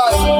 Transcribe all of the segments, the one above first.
вас.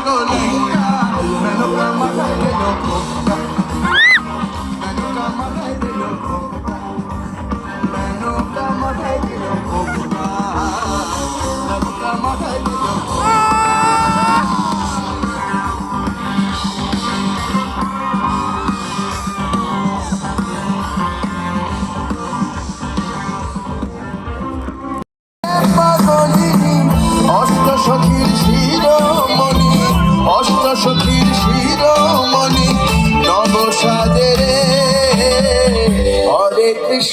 hago nunca, menos que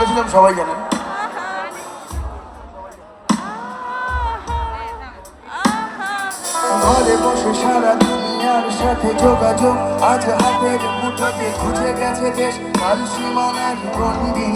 বলেছিলাম সবাই জানেন ঘরে বসে সারা দুনিয়ার সাথে যোগাযোগ, আজ হাতের মুঠোতে খুঁজে গেছে দেশ কাল সীমানার বন্দি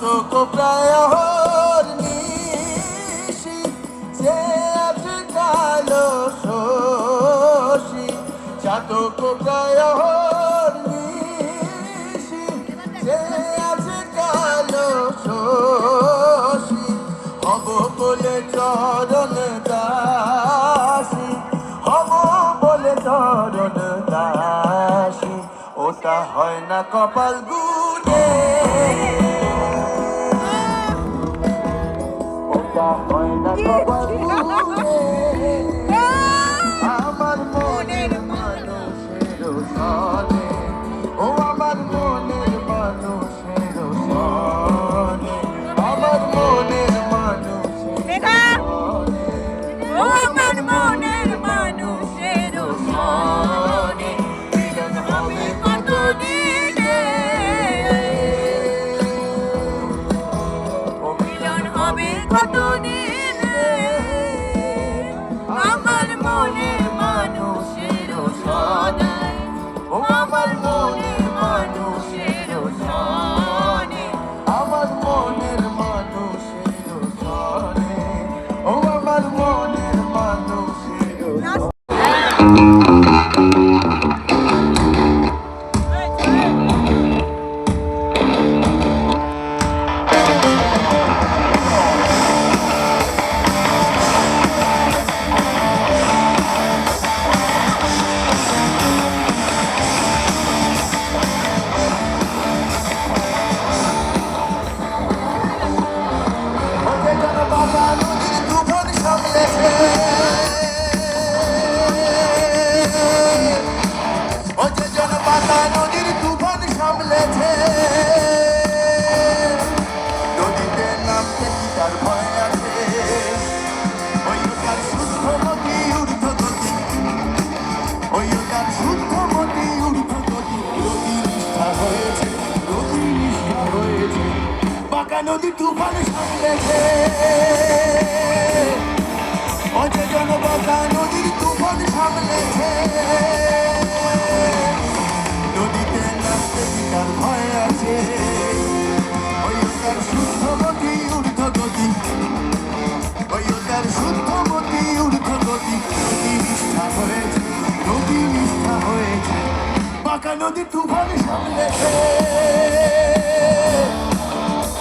চাতক প্রায় নিশি, যে আজ কালো শশী। চাতক প্রায় নিশি, যে আজ কালো শশী। হব বলে চরণ দাসী, হব বলে চরণ দাসী। ওটা হয় না কপাল গুনে ওটা হয় না কপাল কত দিনে বাঁকা নদী তুফান সামলেছে অচেতন বাঁকা নদীর তুফান সামলেছে নদীতে নামতে কি তার ভয় আছে। ওই তার শুদ্ধ মতি ঊর্ধ্ব গতি। ওই তার শুদ্ধ মতি ঊর্ধ্ব গতি। নদী নিষ্ঠা হয়েছে, নদী নিষ্ঠা হয়েছে। বাঁকা নদী তুফান সামলেছে